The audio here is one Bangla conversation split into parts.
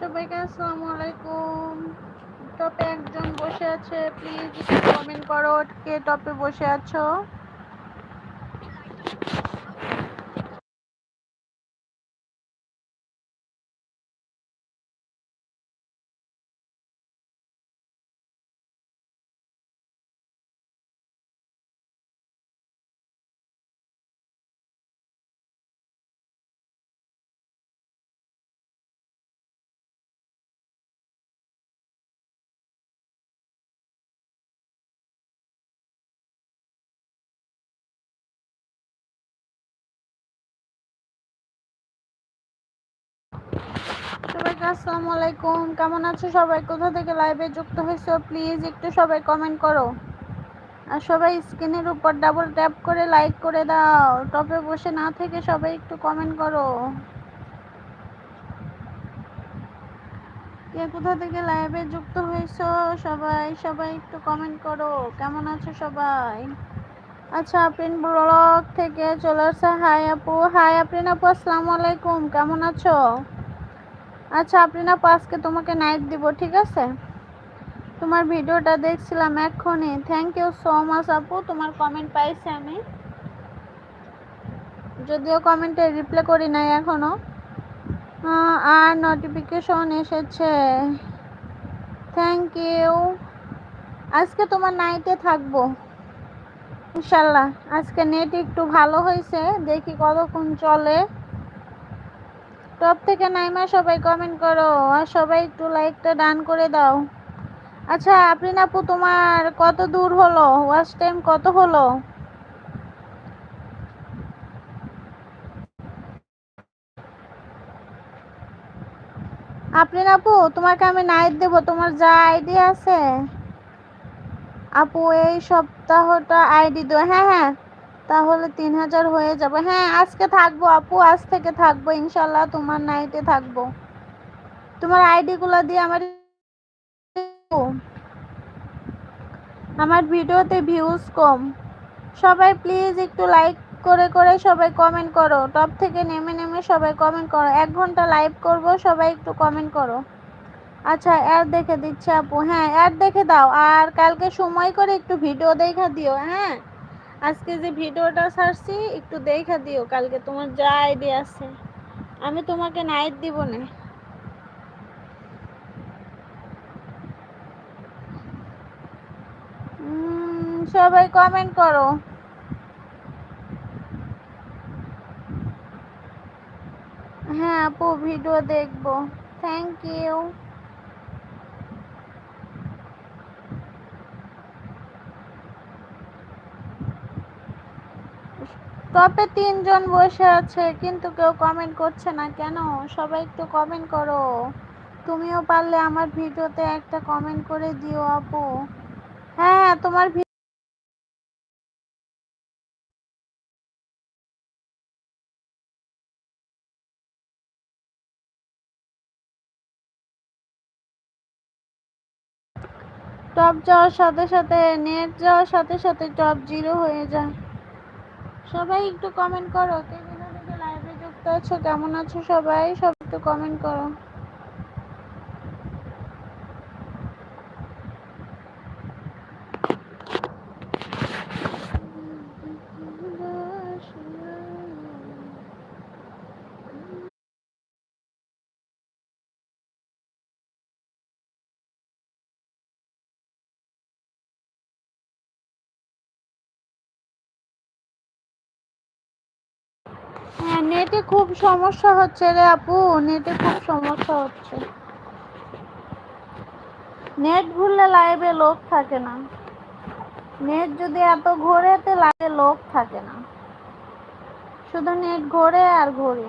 সবাইকে আসসালামু আলাইকুম। টপে একজন বসে আছে প্লিজ কমেন্ট করো কে টপে বসে আছো? সবাইকে আসসালামু আলাইকুম। কেমন আছো সবাই? কোথা থেকে লাইভে যুক্ত হয়েছো? প্লিজ একটু সবাই কমেন্ট করো। আর সবাই স্ক্রিনের উপর ডাবল ট্যাপ করে লাইক করে দাও। টপে বসে না থেকে সবাই একটু কমেন্ট করো। কে কোথা থেকে লাইভে যুক্ত হয়েছো? সবাই সবাই একটু কমেন্ট করো। কেমন আছো সবাই? আচ্ছা আপ্রিন ব্লগ থেকে চলে আসছে হাই আপু। হাই আপ্রিন আপু, আসসালামু আলাইকুম। কেমন আছো? আচ্ছা আপনি আপু আজকে তোমাকে নাইট দিব, ঠিক আছে? তোমার ভিডিওটা দেখছিলাম এক্ষুনি। থ্যাংক ইউ সো মাচ আপু, তোমার কমেন্ট পাইছি আমি। যদিও কমেন্টে রিপ্লাই করি নাই এখনও। আর নোটিফিকেশন এসেছে। থ্যাংক ইউ আজকে তোমার নাইটে থাকব। ইনশাল্লাহ, আজকে নেট একটু ভালো হয়েছে। দেখি কতক্ষণ চলে। টপ থেকে নাইমা সবাই কমেন্ট করো আর সবাই একটু লাইকটা ডান করে দাও। আচ্ছা আপ্রিন আপু তোমার কত দূর হলো? ওয়াচ টাইম কত হলো? আপ্রিন আপু তোমাকে আমি নাইট দেব, তোমার যা আইডি আছে। আপু, এই সপ্তাহটা আইডি দো হ্যাঁ হ্যাঁ। তাহলে তিন হাজার হয়ে যাবে। হ্যাঁ আজকে থাকব আপু, আজ থেকে থাকব ইনশাল্লাহ তোমার নাইটে থাকব। তোমার আইডিগুলো দিয়ে আমার আমার ভিডিওতে ভিউজ কম। সবাই প্লিজ একটু লাইক করে করে সবাই কমেন্ট করো। টপ থেকে নেমে নেমে সবাই কমেন্ট করো। এক ঘণ্টা লাইভ করব, সবাই একটু কমেন্ট করো। আচ্ছা অ্যাড দেখে দিচ্ছে আপু। হ্যাঁ অ্যাড দেখে দাও। আর কালকে সময় করে একটু ভিডিও দেখা দিও হ্যাঁ? আজকে যে ভিডিওটা ছাড়ছি, একটু দেখা দিও, কালকে তোমার যা আইডিয়া আছে। আমি তোমাকে নাইট দিব না। সবাই কমেন্ট করো। হ্যাঁ আপু ভিডিও দেখব। থ্যাংক ইউ টপে তিনজন বসে আছে, কিন্তু কেউ কমেন্ট করছে না। কেন? সবাই একটু কমেন্ট করো। তুমিও পারলে আমার ভিডিওতে একটা কমেন্ট করে দিও আপু। হ্যাঁ তোমার টপ যাওয়ার সাথে সাথে নেট যাওয়ার সাথে সাথে টপ জিরো হয়ে যায়। সবাই একটু কমেন্ট করো। কে কোথা থেকে লাইভে যুক্ত আছো, কেমন আছো সবাই? সব একটু কমেন্ট করো। হ্যাঁ নেটে খুব সমস্যা হচ্ছে রে আপু, নেটে খুব সমস্যা হচ্ছে। নেট ঘুরলে লাইভে লোক থাকে না। নেট যদি এত ঘোরে, তে লাইভে লোক থাকে না। শুধু নেট ঘোরে আর ঘোরে।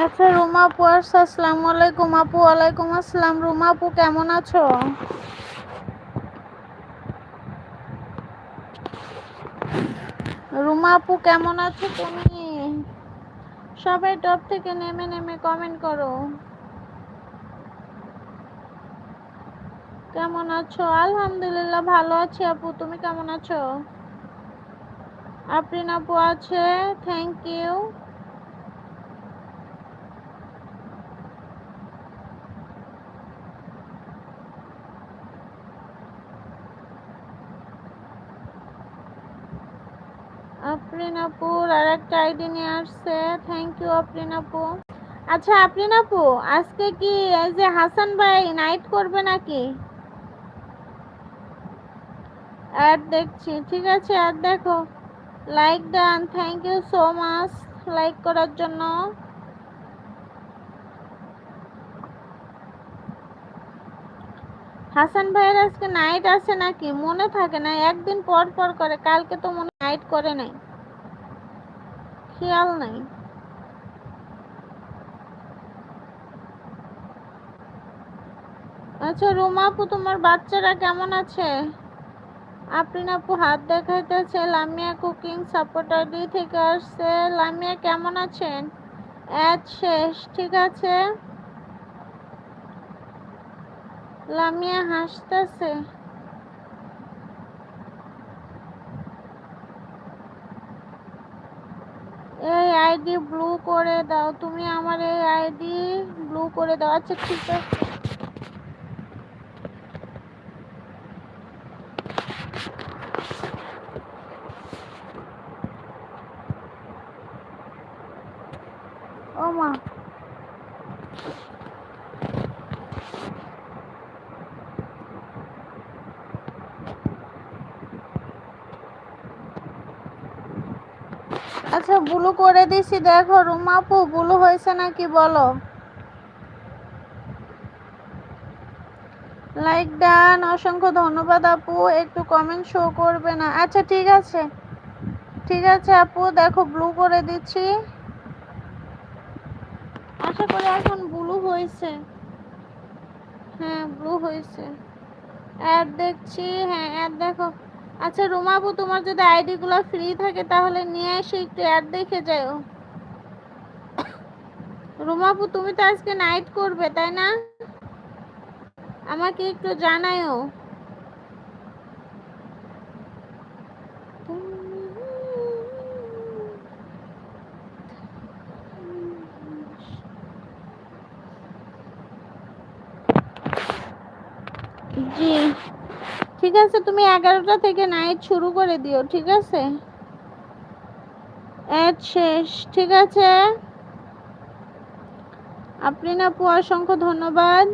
আচ্ছা রুমা আপু, আসসালামু আলাইকুম আপু, ওয়ালাইকুম আসসালাম। রুমা আপু, কেমন আছো? রুমা আপু, কেমন আছো তুমি? সবাই টপ থেকে নেমে নেমে কমেন্ট করো। কেমন আছো? আলহামদুলিল্লাহ, ভালো আছি আপু। তুমি কেমন আছো? আপ্রিন আপু আছে থ্যাংক ইউ আপ্রিন আপুর আর একটা আইডি নিয়ে আসছে। থ্যাংক ইউ আপ্রিন আপু আচ্ছা আপ্রিন আপু আজকে কি যে হাসান ভাই নাইট করবে নাকি? অ্যাড দেখছি, ঠিক আছে অ্যাড দেখো। Like done thank you so much like করার জন্য। হাসান ভাইয়ের আজকে নাইট আছে নাকি? মনে থাকে না, একদিন পর পর করে, কালকে তো মনে নাইট করে নাই। খেয়াল নাই। আচ্ছা রুমা আপু, তোমার বাচ্চারা কেমন আছে? আপ্রিন আপু হাত দেখাইতেছে, লামিয়া কুকিং সাপোর্টার থেকে আসছে। লামিয়া, কেমন আছেন? অ্যাড শেষ, ঠিক আছে? লামিয়া হাসতেছে এই আইডি ব্লু করে দাও। তুমি আমার এই আইডি ব্লু করে দাও। আচ্ছা ঠিক আছে। ও মা। আচ্ছা ব্লু করে দিছি, দেখো রুমাপু ব্লু হয়েছে নাকি বলো? লাইক ডান অসংখ্য ধন্যবাদ আপু, একটু কমেন্ট শো করবে না। আচ্ছা ঠিক আছে। ঠিক আছে আপু, দেখো ব্লু করে দিচ্ছি। আশা করি এখন ব্লু হয়েছে। হ্যাঁ ব্লু হয়েছে। অ্যাড দেখছি হ্যাঁ অ্যাড দেখো। আচ্ছা রুমাবু তোমার যদি আইডিগুলো ফ্রি থাকে তাহলে নিয়ে এসে একটু অ্যাড দেখে যাও। রুমাবু তুমি তো আজকে নাইট করবে, তাই না? আমাকে একটু জানায়ও। জি। ঠিক আছে, তুমি এগারোটা থেকে নাইট শুরু করে দিও, ঠিক আছে? শেষ, ঠিক আছে? আপনি না, আপু, অসংখ্য ধন্যবাদ।